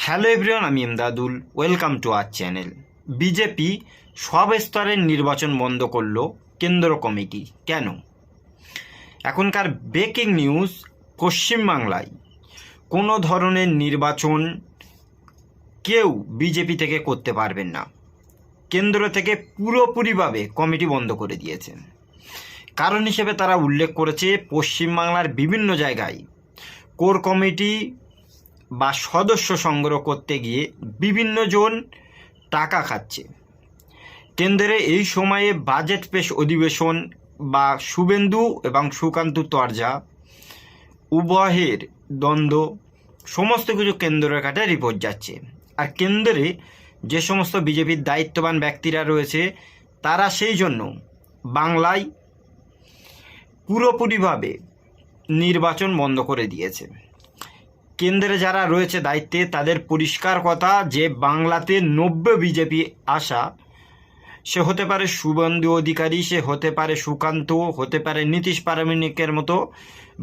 Hello everyone, আমি Emdadul. Welcome to our channel. BJP সব স্তরের নির্বাচন বন্ধ করল কেন্দ্র কমিটি। কেন? এখনকার ব্রেকিং নিউজ পশ্চিমবাংলায়। কোনো ধরনের নির্বাচন কেউ বিজেপি থেকে করতে পারবেন না। কেন্দ্র থেকে পুরোপুরিভাবে কমিটি বন্ধ করে দিয়েছেন কারণ হিসেবে তারা উল্লেখ করেছে, পশ্চিমবাংলার বিভিন্ন জায়গায় কোর কমিটি বা সদস্য সংগ্রহ করতে গিয়ে বিভিন্ন জন টাকা খাচ্ছে। কেন্দ্রে এই সময়ে বাজেট পেশ অধিবেশন বা শুভেন্দু এবং সুকান্ত তরজা, উভয়ের দ্বন্দ্ব, সমস্ত কিছু কেন্দ্রের কাছে রিপোর্ট যাচ্ছে। আর কেন্দ্রে যে সমস্ত বিজেপির দায়িত্ববান ব্যক্তিরা রয়েছে, তারা সেই জন্য বাংলায় পুরোপুরিভাবে নির্বাচন বন্ধ করে দিয়েছে। কেন্দ্রে যারা রয়েছে দায়িত্বে, তাদের পরিষ্কার কথা যে বাংলাতে নব্বই বিজেপি আসা সে হতে পারে সুবন্ধু অধিকারী, সে হতে পারে সুকান্ত, হতে পারে নীতিশ পারমাণিকের মতো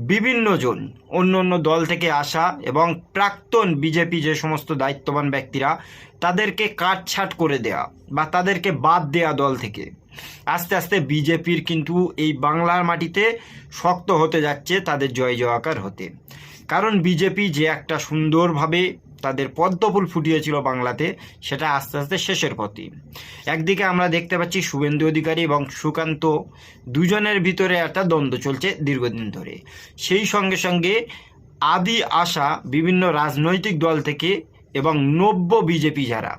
বিভিন্ন জন, অন্য অন্য দল থেকে আসা এবং প্রাক্তন বিজেপি যে সমস্ত দায়িত্ববান ব্যক্তিরা, তাদেরকে কাটছাট করে দেয়া বা তাদেরকে বাদ দেয়া দল থেকে। আস্তে আস্তে বিজেপির কিন্তু এই বাংলার মাটিতে শক্ত হতে যাচ্ছে, তাদের জয় জয়াকার হতে। কারণ বিজেপি যে একটা সুন্দরভাবে তাদের পদ্মফুল ফুটিয়েছিল বাংলাতে, সেটা আস্তে আস্তে শেষের পথে। একদিকে আমরা দেখতে পাচ্ছি শুভেন্দু অধিকারী এবং সুকান্ত দুজনের ভিতরে একটা দ্বন্দ্ব চলছে দীর্ঘদিন ধরে। সেই সঙ্গে সঙ্গে আদি আশা বিভিন্ন রাজনৈতিক দল থেকে এবং নব্য বিজেপি যারা,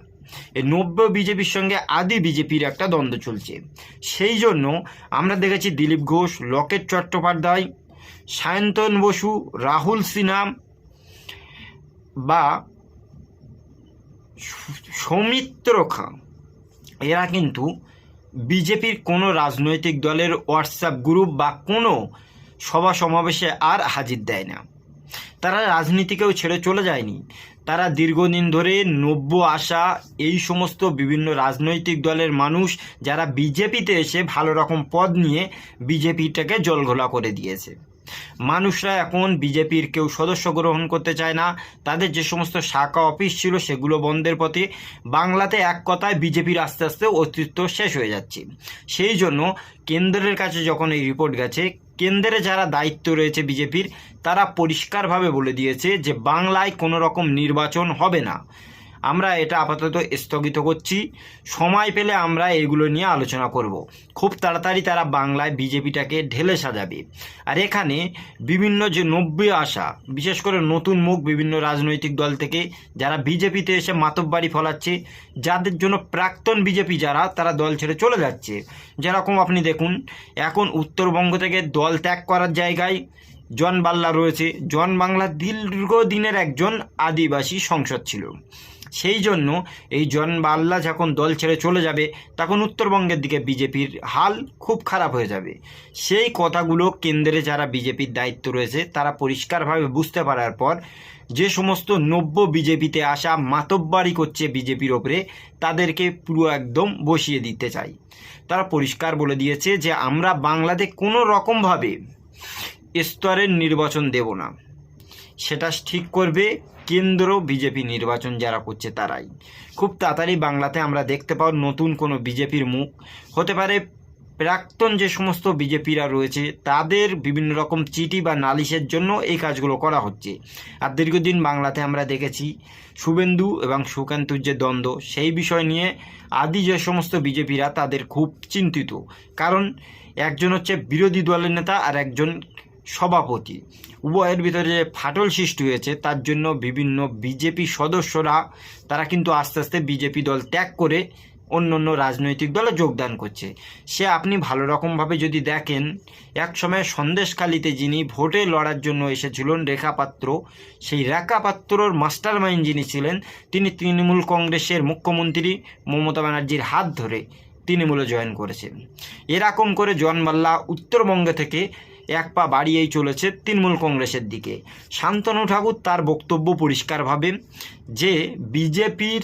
এই নব্য বিজেপির সঙ্গে আদি বিজেপির একটা দ্বন্দ্ব চলছে। সেই জন্য আমরা দেখেছি দিলীপ ঘোষ, লকেট চট্টোপাধ্যায় সায়ন্তন বসু, রাহুল সিনহা বা সৌমিত্র খাঁ। এরা কিন্তু বিজেপির কোনো রাজনৈতিক দলের হোয়াটসঅ্যাপ গ্রুপ বা কোনো সভা সমাবেশে আর হাজির দেয় না। তারা রাজনীতিকেও ছেড়ে চলে যায়নি। তারা দীর্ঘদিন ধরে নব্য আশা, এই সমস্ত বিভিন্ন রাজনৈতিক দলের মানুষ যারা বিজেপিতে এসে ভালো রকম পদ নিয়ে বিজেপিটাকে জলঘোলা করে দিয়েছে। মানুষরা এখন বিজেপির কেউ সদস্য গ্রহণ করতে চায় না। তাদের যে সমস্ত শাখা অফিস ছিল সেগুলো বন্ধের পথে। বাংলাতে এক কথায় বিজেপির আস্তে আস্তে অস্তিত্ব শেষ হয়ে যাচ্ছে। সেই জন্য কেন্দ্রের কাছে যখন এই রিপোর্ট গেছে, কেন্দ্রে যারা দায়িত্ব রয়েছে বিজেপির, তারা পরিষ্কারভাবে বলে দিয়েছে যে বাংলায় কোনো রকম নির্বাচন হবে না। আমরা এটা আপাতত স্থগিত করছি। সময় পেলে আমরা এগুলো নিয়ে আলোচনা করব। খুব তাড়াতাড়ি তারা বাংলায় বিজেপিটাকে ঢেলে সাজাবে। আর এখানে বিভিন্ন যে নব্বই আসা বিশেষ করে নতুন মুখ বিভিন্ন রাজনৈতিক দল থেকে, যারা বিজেপিতে এসে মাতব্বাড়ি ফলাচ্ছে, যাদের জন্য প্রাক্তন বিজেপি যারা, তারা দল ছেড়ে চলে যাচ্ছে। যেরকম আপনি দেখুন, এখন উত্তরবঙ্গ থেকে দল ত্যাগ করার জায়গায় জন বাল্লা রয়েছে। জন বাংলা দীর্ঘদিনের একজন আদিবাসী সংসদ ছিল। সেই জন্য এই জন বাল্লা যখন দল ছেড়ে চলে যাবে, তখন উত্তরবঙ্গের দিকে বিজেপির হাল খুব খারাপ হয়ে যাবে। সেই কথাগুলো কেন্দ্রে যারা বিজেপির দায়িত্ব রয়েছে, তারা পরিষ্কারভাবে বুঝতে পারার পর যে সমস্ত নব্য বিজেপিতে আসা মাতব্বাড়ি করছে বিজেপির ওপরে, তাদেরকে পুরো একদম বসিয়ে দিতে চাই। তারা পরিষ্কার বলে দিয়েছে যে, আমরা বাংলাতে কোনো রকমভাবে স্তরের নির্বাচন দেব না। সেটা ঠিক করবে কেন্দ্র বিজেপি নির্বাচন যারা করছে তারাই। খুব তাড়াতাড়ি বাংলাতে আমরা দেখতে পাও নতুন কোনো বিজেপির মুখ। হতে পারে প্রাক্তন যে সমস্ত বিজেপিরা রয়েছে, তাদের বিভিন্ন রকম চিঠি বা নালিশের জন্য এই কাজগুলো করা হচ্ছে। আর দীর্ঘদিন বাংলাতে আমরা দেখেছি শুভেন্দু এবং সুকান্তুর যে দ্বন্দ্ব, সেই বিষয় নিয়ে আদি যে সমস্ত বিজেপিরা তাদের খুব চিন্তিত। কারণ একজন হচ্ছে বিরোধী দলের নেতা আর একজন সভাপতি। উভয়ের ভিতরে যে ফাটল সৃষ্টি হয়েছে, তার জন্য বিভিন্ন বিজেপি সদস্যরা, তারা কিন্তু আস্তে আস্তে বিজেপি দল ত্যাগ করে অন্য অন্য রাজনৈতিক দলে যোগদান করছে। সে আপনি ভালো রকমভাবে যদি দেখেন, এক সময় সন্দেশখালিতে যিনি ভোটে লড়ার জন্য এসেছিলেন রেখা পাত্র, সেই রেখা পাত্রর মাস্টার মাইন্ড যিনি ছিলেন, তিনি তৃণমূল কংগ্রেসের মুখ্যমন্ত্রী মমতা ব্যানার্জির হাত ধরে তৃণমূলে জয়েন করেছেন। এরকম করে জন মাল্লা উত্তরবঙ্গ থেকে এক পা বাড়িয়েই চলেছে তৃণমূল কংগ্রেসের দিকে। শান্তনু ঠাকুর তার বক্তব্য পরিষ্কারভাবে যে বিজেপির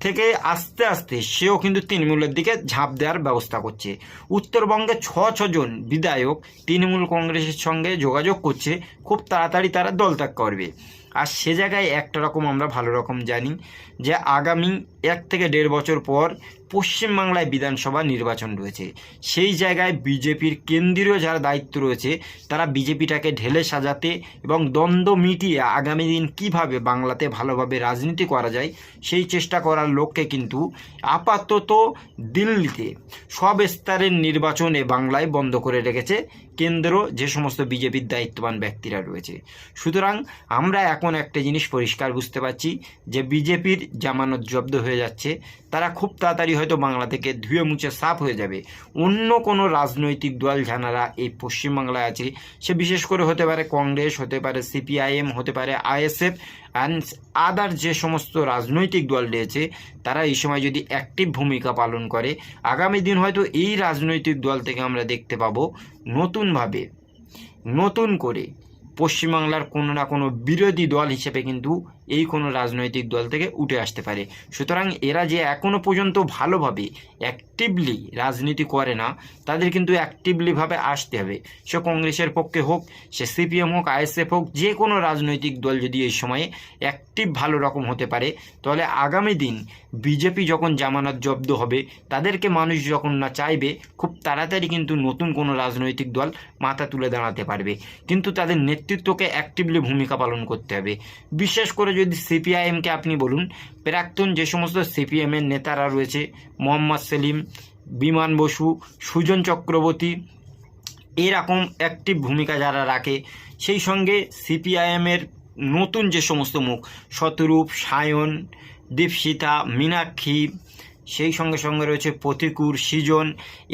থেকে আস্তে আস্তে সেও কিন্তু তৃণমূলের দিকে ঝাঁপ দেওয়ার ব্যবস্থা করছে। উত্তরবঙ্গে ছ ছজন বিধায়ক তৃণমূল কংগ্রেসের সঙ্গে যোগাযোগ করছে। খুব তাড়াতাড়ি তারা দল ত্যাগ করবে। আর সে জায়গায় একটা রকম আমরা ভালো রকম জানি যে আগামী এক থেকে দেড় বছর পর পশ্চিমবাংলায় বিধানসভা নির্বাচন রয়েছে। সেই জায়গায় বিজেপির কেন্দ্রীয় যারা দায়িত্ব রয়েছে, তারা বিজেপিটাকে ঢেলে সাজাতে এবং দ্বন্দ্ব মিটিয়ে আগামী দিন কীভাবে বাংলাতে ভালোভাবে রাজনীতি করা যায়, সেই চেষ্টা করার লক্ষ্যে কিন্তু আপাতত দিল্লিতে সব স্তরের নির্বাচনে বাংলায় বন্ধ করে রেখেছে কেন্দ্র যে সমস্ত বিজেপির দায়িত্ববান ব্যক্তিরা রয়েছে। সুতরাং আমরা এখন একটা জিনিস পরিষ্কার বুঝতে পারছি যে বিজেপির জামানত জব্দ হয়ে যাচ্ছে, তারা খুব তাড়াতাড়ি হয়তো বাংলা থেকে ধুয়ে মুছে সাফ হয়ে যাবে। অন্য কোনো রাজনৈতিক দল যারা এই পশ্চিমবাংলায় আছে, সে বিশেষ করে হতে পারে কংগ্রেস, হতে পারে সিপিআইএম, হতে পারে আইএসএফ অ্যান্ড আদার যে সমস্ত রাজনৈতিক দল রয়েছে, তারা এই সময় যদি অ্যাক্টিভ ভূমিকা পালন করে, আগামী দিন হয়তো এই রাজনৈতিক দল থেকে আমরা দেখতে পাবো নতুনভাবে নতুন করে পশ্চিমবাংলার কোনো না কোনো বিরোধী দল হিসেবে কিন্তু এই কোনো রাজনৈতিক দল থেকে উঠে আসতে পারে। সুতরাং এরা যে এখনও পর্যন্ত ভালোভাবে অ্যাক্টিভলি রাজনীতি করে না, তাদের কিন্তু অ্যাক্টিভলিভাবে আসতে হবে। সে কংগ্রেসের পক্ষে হোক, সে সিপিএম হোক, আইএসএফ হোক, যে কোনো রাজনৈতিক দল যদি এই সময়ে অ্যাক্টিভ ভালো রকম হতে পারে, তাহলে আগামী দিন বিজেপি যখন জামানত জব্দ হবে, তাদেরকে মানুষ যখন না চাইবে, খুব তাড়াতাড়ি কিন্তু নতুন কোনো রাজনৈতিক দল মাথা তুলে দাঁড়াতে পারবে। কিন্তু তাদের নেতৃত্বকে অ্যাক্টিভলি ভূমিকা পালন করতে হবে। বিশেষ করে যদি সিপিআইএমকে আপনি বলুন, প্রাক্তন যে সমস্ত সিপিএমের নেতারা রয়েছে, মোহাম্মদ সেলিম, বিমান বসু, সুজন চক্রবর্তী, এরকম অ্যাক্টিভ ভূমিকা যারা রাখে, সেই সঙ্গে সিপিআইএমের নতুন যে সমস্ত মুখ, শতরূপ, সায়ন, দীপশিতা, মীনাক্ষী সেই সঙ্গে সঙ্গে রয়েছে প্রতিকুর সৃজন।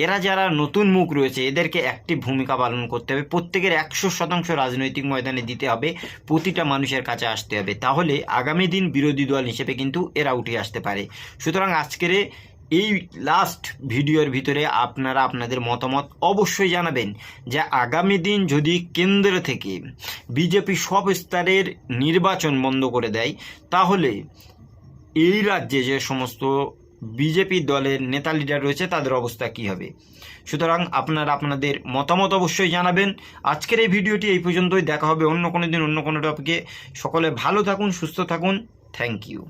এরা যারা নতুন মুখ রয়েছে, এদেরকে অ্যাক্টিভ ভূমিকা পালন করতে হবে। প্রত্যেকের একশো শতাংশ রাজনৈতিক ময়দানে দিতে হবে, প্রতিটা মানুষের কাছে আসতে হবে। তাহলে আগামী দিন বিরোধী দল হিসেবে কিন্তু এরা উঠে আসতে পারে। সুতরাং আজকের এই লাস্ট ভিডিওর ভিতরে আপনারা আপনাদের মতামত অবশ্যই জানাবেন যে আগামী দিন যদি কেন্দ্র থেকে বিজেপি সব স্তরের নির্বাচন বন্ধ করে দেয়, তাহলে এই রাজ্যে যে সমস্ত বিজেপি দলের নেতা লিডার রয়েছে, তাদের অবস্থা কি হবে? সুতরাং আপনারা আপনাদের মতামত অবশ্যই জানাবেন। আজকের এই ভিডিওটি এই পর্যন্তই, দেখা হবে অন্য কোনো দিন, অন্য কোনো টপিকে সকলে ভালো থাকুন, সুস্থ থাকুন। Thank you